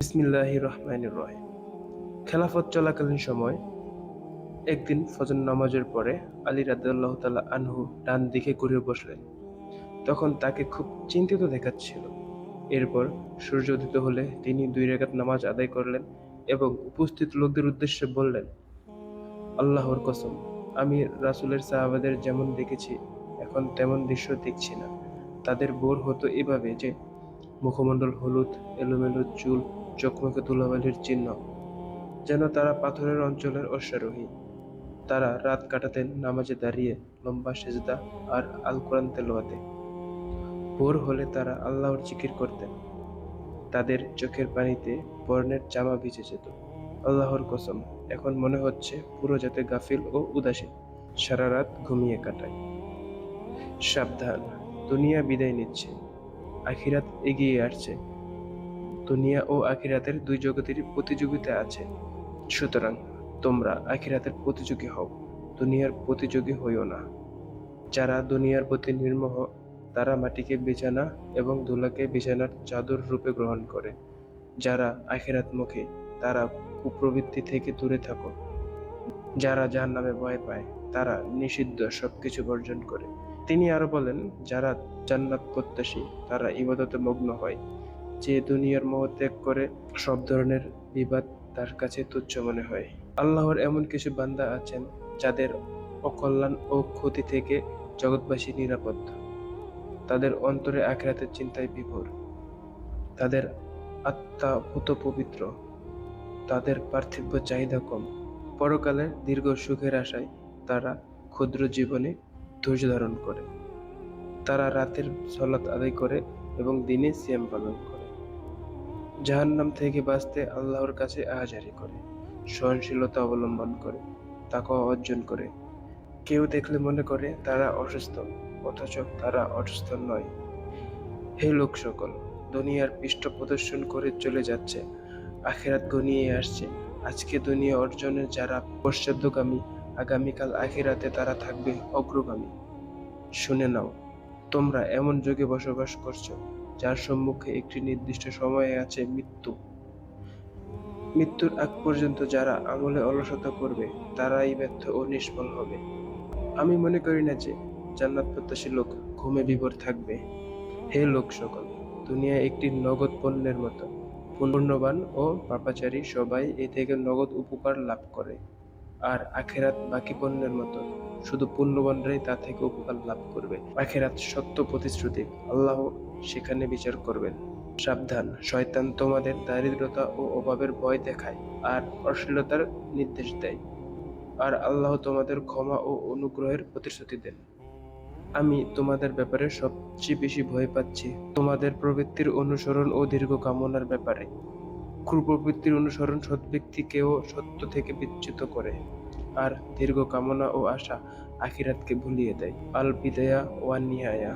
বিসমিল্লাহ রহমান রহিম খেলাফত চলাকালীন সময়, একদিন ফজর নামাজের পরে আলী রাদিয়াল্লাহু তাআলা আনহু ডান দিকে ঘুরে বসলেন। তখন তাকে খুব চিন্তিত দেখাচ্ছিল। এরপর সূর্য উদিত হলে তিনি দুই রেখাত নামাজ আদায় করলেন এবং উপস্থিত লোকদের উদ্দেশ্যে বললেন, আল্লাহর কসম, আমি রাসূলের সাহাবাদের যেমন দেখেছি, এখন তেমন দৃশ্য দেখছি না। তাদের বোর হতো এভাবে যে মুখমণ্ডল হলুদ, এলোমেলো চুল চোখমুখে ধুলাবালির চিহ্ন, যেন তারা পাথরের অঞ্চলের অশ্বারোহী। তারা রাত কাটাতেন নামাজে দাঁড়িয়ে লম্বা সেজদা আর আল কোরআন তেলোয়াতে ভোর হলে তারা আল্লাহর জিকির করতেন। তাদের চোখের পানিতে বর্ণের জামা ভিজে যেত। আল্লাহর কসম, এখন মনে হচ্ছে পুরো যাতে গাফিল ও উদাসীন। সারা রাত ঘুমিয়ে কাটায়। সাবধান, দুনিয়া বিদায় নিচ্ছে। আখিরাত এগিয়ে আসছে। দুনিয়া ও আখিরাতের দুই জগতেরই প্রতিযোগিতা আছে। সুতরাং তোমরা আখিরাতের প্রতিযোগী হও, দুনিয়ার প্রতিযোগী হইও না। যারা দুনিয়ার প্রতি নির্মোহ, তারা মাটিকে বিছানা এবং ধুলাকে বিছানার চাদর রূপে গ্রহণ করে। যারা আখিরাত মুখে তারা কুপ্রবৃত্তি থেকে দূরে থাকো যারা যার নামে ভয় পায়, তারা নিষিদ্ধ সবকিছু বর্জন করে। তিনি আরও বলেন, যারা জান্নাত প্রত্যাশী তারা ইবাদতে মগ্ন হয়। যে দুনিয়ার মোহ ত্যাগ করে সব ধরনের বিবাদ তার কাছে তুচ্ছ মনে হয়। আল্লাহর এমন কিছু বান্দা আছেন যাদের অকল্যাণ ও ক্ষতি থেকে জগৎবাসী নিরাপদ। তাদের অন্তরে আখরাতের চিন্তায় বিভোর। তাদের আত্মা ভূত পবিত্র। তাদের পার্থিব চাহিদা কম। পরকালের দীর্ঘ সুখের আশায় তারা ক্ষুদ্র জীবনে ধৈর্য ধারণ করে। তারা রাতের সলাত আদায় করে এবং দিনে সিয়াম পালন করে। জাহান্নাম থেকে বাঁচতে আল্লাহর কাছে আহাজারি করে, সহনশীলতা অবলম্বন করে, তাকওয়া অর্জন করে। কেউ দেখলে মনে করে তারা অসুস্থ, অথচ তারা অসুস্থ নয়। হে লোক সকল, দুনিয়ার পৃষ্ঠ প্রদর্শন করে চলে যাচ্ছে, আখেরাত ঘনিয়ে আসছে। আজকে দুনিয়া অর্জনের যারা পশ্চাদ্যগামী আগামীকাল আখিরাতে তারা থাকবে অগ্রগামী। শুনে নাও, তোমরা এমন যুগে বসবাস করছ যার সম্মুখে একটি নির্দিষ্ট সময়ে আছে মৃত্যু। মৃত্যুর আগ পর্যন্ত যারা আমলে অলসতা করবে, তারাই ব্যর্থ ও নিষ্ফল হবে। আমি মনে করি না যে জান্নাত প্রত্যাশী লোক ঘুমে বিভোর থাকবে। হে লোক সকল, দুনিয়া একটি নগদ পণ্যের মতো। পূর্ণবান ও পাপাচারী সবাই এ থেকে নগদ উপকার লাভ করে। আর আখেরাত বাকি পণ্যের মতো। শুধু পুণ্যবানরাই তা থেকে উপকার লাভ করবে। আখেরাত সত্য প্রতিশ্রুতি। আল্লাহ সেখানে বিচার করবেন। সাবধান। শয়তান তোমাদের দারিদ্রতা ও অভাবের ভয় দেখায় আর অশ্লীলতার নির্দেশ দেয়। আর আল্লাহ তোমাদের ক্ষমা ও অনুগ্রহের প্রতিশ্রুতি দেন। আমি তোমাদের ব্যাপারে সবচেয়ে বেশি ভয় পাচ্ছি। তোমাদের প্রবৃত্তির অনুসরণ ও দীর্ঘ কামনার ব্যাপারে। ক্রুপ্রবৃত্তির অনুসরণ সৎ ব্যক্তিকেও সত্য থেকে বিচ্যুত করে আর দীর্ঘ কামনা ও আশা আখিরাতকে ভুলিয়ে দেয়। আল বিদায়া ওয়ান নিহায়া।